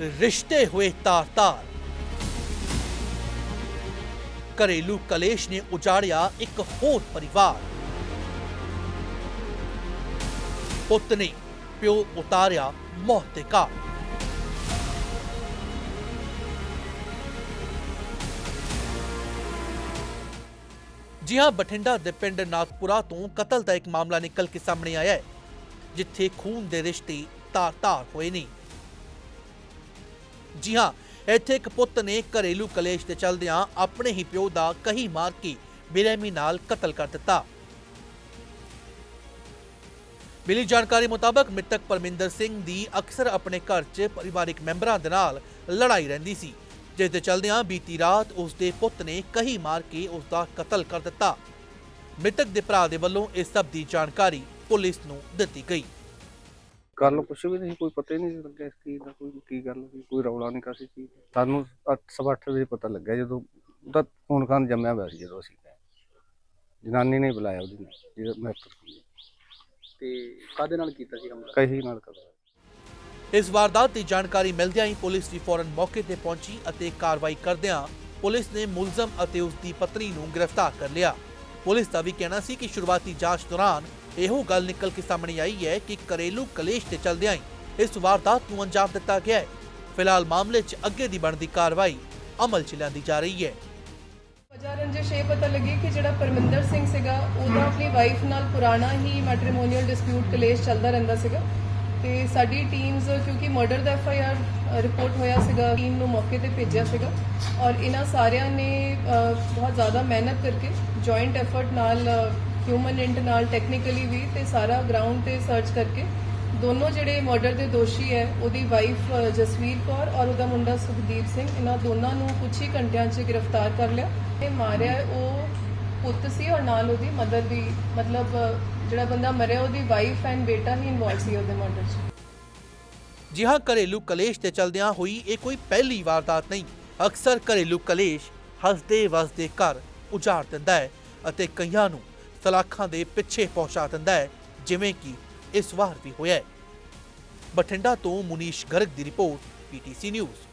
ਰਿਸ਼ਤੇ ਹੋਏ ਤਾਰ-ਤਾਰ। ਘਰੇਲੂ ਕਲੇਸ਼ ਨੇ ਉਜਾੜਿਆ ਇੱਕ ਹੋਰ ਪਰਿਵਾਰ। ਪੁੱਤ ਨੇ ਪਿਓ ਉਤਾਰਿਆ ਮੌਤ ਦੇ ਘਾਟ। ਜੀ ਹਾਂ ਬਠਿੰਡਾ ਦੇ ਪਿੰਡ ਨਾਗਪੁਰਾ ਤੋਂ ਕਤਲ ਦਾ ਇੱਕ ਮਾਮਲਾ ਨਿਕਲ ਕੇ ਸਾਹਮਣੇ ਆਇਆ ਹੈ, ਜਿੱਥੇ ਖੂਨ ਦੇ ਰਿਸ਼ਤੇ ਤਾਰ-ਤਾਰ ਹੋਏ ਨੇ। ਜੀ ਹਾਂ, ਇੱਥੇ ਇੱਕ ਪੁੱਤ ਨੇ ਘਰੇਲੂ ਕਲੇਸ਼ ਦੇ ਚਲਦਿਆਂ ਆਪਣੇ ਹੀ ਪਿਓ ਦਾ ਕਹੀ ਮਾਰ ਕੇ ਬੇਰਹਿਮੀ ਨਾਲ ਕਤਲ ਕਰ ਦਿੱਤਾ। ਮਿਲੀ ਜਾਣਕਾਰੀ ਮੁਤਾਬਕ ਮ੍ਰਿਤਕ ਪਰਮਿੰਦਰ ਸਿੰਘ ਦੀ ਅਕਸਰ ਆਪਣੇ ਘਰ 'ਚ ਪਰਿਵਾਰਿਕ ਮੈਂਬਰਾਂ ਦੇ ਨਾਲ ਲੜਾਈ ਰਹਿੰਦੀ ਸੀ, ਜਿਸ ਦੇ ਚਲਦਿਆਂ ਬੀਤੀ ਰਾਤ ਉਸ ਦੇ ਪੁੱਤ ਨੇ ਕਹੀ ਮਾਰ ਕੇ ਉਸ ਦਾ ਕਤਲ ਕਰ ਦਿੱਤਾ। ਮ੍ਰਿਤਕ ਦੇ ਭਰਾ ਦੇ ਵੱਲੋਂ ਇਸ ਸਭ ਦੀ ਜਾਣਕਾਰੀ ਪੁਲਿਸ ਨੂੰ ਦਿੱਤੀ ਗਈ। ਗੱਲ ਕੁਛ ਵੀ ਨਹੀਂ ਕੋਈ ਪਤਾ ਹੀ ਨਹੀਂ ਲੱਗਿਆ ਇਸ ਚੀਜ਼ ਦਾ ਕੋਈ ਕੀ ਗੱਲ ਸੀ ਕੋਈ ਰੌਲਾ ਨਹੀਂ ਕਾਸੀ ਚੀਜ਼ ਦਾ। ਸਾਨੂੰ 8:30 ਵਜੇ ਪਤਾ ਲੱਗਿਆ ਜਦੋਂ ਉਹਦਾ ਖੂਨ ਖਾਨ ਜੰਮਿਆ ਹੋਇਆ ਸੀ ਜਦੋਂ ਅਸੀਂ ਗਏ। ਜਨਾਨੀ ਨੇ ਬੁਲਾਇਆ ਉਹਦੀ ਨੇ ਜਿਹੜਾ ਮੈਂ ਤੇ ਕਾਦੇ ਨਾਲ ਕੀਤਾ ਸੀ ਹਮਲਾ? ਕਹੀ ਨਾਲ ਕਰਦਾ ਇਸ ਵਾਰਦਾਤ ਦੀ ਜਾਣਕਾਰੀ ਮਿਲਦਿਆਂ ਹੀ ਪੁਲਿਸ ਵੀ ਫੌਰਨ ਮੌਕੇ ਤੇ ਪਹੁੰਚੀ ਅਤੇ ਕਾਰਵਾਈ ਕਰਦਿਆਂ ਪੁਲਿਸ ਨੇ ਮੁਲਜ਼ਮ ਅਤੇ ਉਸ ਦੀ ਪਤਨੀ ਨੂੰ ਗ੍ਰਿਫਤਾਰ ਕਰ ਲਿਆ। ਪੁਲਿਸ ਦਾ ਵੀ ਕਹਿਣਾ ਸੀ ਕਿ ਸ਼ੁਰੂਆਤੀ ਜਾਂਚ ਦੌਰਾਨ ਇਹੋ ਗੱਲ ਨਿਕਲ ਕੇ ਸਾਹਮਣੇ ਆਈ ਹੈ ਕਿ ਘਰੇਲੂ ਕਲੇਸ਼ ਦੇ ਚਲਦਿਆਂ ਹੀ ਇਸ ਵਾਰਦਾਤ ਨੂੰ ਅੰਜਾਮ ਦਿੱਤਾ ਗਿਆ ਹੈ। ਫਿਲਹਾਲ ਮਾਮਲੇ 'ਚ ਅੱਗੇ ਦੀ ਬਣਦੀ ਕਾਰਵਾਈ ਅਮਲ 'ਚ ਲਿਆਂਦੀ ਜਾ ਰਹੀ ਹੈ। ਵਜ੍ਹਾ ਰੰਜਿਸ਼, ਇਹ ਪਤਾ ਲੱਗੀ ਕਿ ਜਿਹੜਾ ਪਰਮਿੰਦਰ ਸਿੰਘ ਸੀਗਾ, ਉਹਦਾ ਆਪਣੀ ਵਾਈਫ ਨਾਲ ਪੁਰਾਣਾ ਹੀ ਮੈਟ੍ਰੀਮੋਨੀਅਲ ਡਿਸਪਿਊਟ ਕਲੇਸ਼ ਚੱਲਦਾ ਰਹਿੰਦਾ ਸੀਗਾ। ਤੇ ਸਾਡੀ ਟੀਮਸ ਕਿਉਂਕਿ ਮਰਡਰ ਦਾ ਐਫ ਆਈ ਆਰ ਰਿਪੋਰਟ ਹੋਇਆ ਸੀਗਾ ਟੀਮ ਨੂੰ ਮੌਕੇ ਤੇ ਭੇਜਿਆ ਸੀਗਾ। ਔਰ ਇਹਨਾਂ ਸਾਰਿਆਂ ਨੇ ਬਹੁਤ ਜ਼ਿਆਦਾ ਮਿਹਨਤ ਕਰਕੇ ਜੁਆਇੰਟ ਐਫਰਟ ਨਾਲ ਹਿਊਮਨ ਇੰਟ ਨਾਲ ਟੈਕਨੀਕਲੀ ਵੀ ਤੇ ਸਾਰਾ ਗਰਾਊਂਡ ਤੇ ਸਰਚ ਕਰਕੇ ਦੋਨੋਂ ਜਿਹੜੇ ਮਰਡਰ ਦੇ ਦੋਸ਼ੀ ਹੈ, ਉਹਦੀ ਵਾਈਫ ਜਸਵੀਰ ਕੌਰ ਔਰ ਉਹਦਾ ਮੁੰਡਾ ਸੁਖਦੀਪ ਸਿੰਘ, ਇਹਨਾਂ ਦੋਨਾਂ ਨੂੰ ਕੁਝ ਹੀ ਘੰਟਿਆਂ 'ਚ ਗ੍ਰਿਫਤਾਰ ਕਰ ਲਿਆ ਇਹ ਮਾਰਿਆ ਉਹ ਪੁੱਤ ਸੀ ਔਰ ਨਾਲ ਉਹਦੀ ਮਦਰ ਵੀ ਮਤਲਬ ਜਿਹੜਾ ਬੰਦਾ ਮਰਿਆ, ਉਹਦੀ ਵਾਈਫ ਐਂਡ ਬੇਟਾ ਹੀ ਇਨਵੋਲਵ ਸੀ ਉਹਦੇ ਮਰਡਰ 'ਚ। ਜੀ ਹਾਂ, ਘਰੇਲੂ ਕਲੇਸ਼ ਤੇ ਚਲਦਿਆਂ ਹੋਈ ਇਹ ਕੋਈ ਪਹਿਲੀ ਵਾਰਦਾਤ ਨਹੀਂ। ਅਕਸਰ ਘਰੇਲੂ ਕਲੇਸ਼ ਹੱਸਦੇ ਵਸਦੇ ਘਰ ਉਜਾੜ ਦਿੰਦਾ ਹੈ ਅਤੇ ਕਈਆਂ ਨੂੰ ਸਲਾਖਾਂ ਦੇ ਪਿੱਛੇ ਪਹੁੰਚਾ ਦਿੰਦਾ ਹੈ, ਜਿਵੇਂ ਕਿ ਇਸ ਵਾਰ ਵੀ ਹੋਇਆ ਹੈ। ਬਠਿੰਡਾ ਤੋਂ ਮੁਨੀਸ਼ ਗਰਗ ਦੀ ਰਿਪੋਰਟ ਪੀਟੀਸੀ ਨਿਊਜ਼।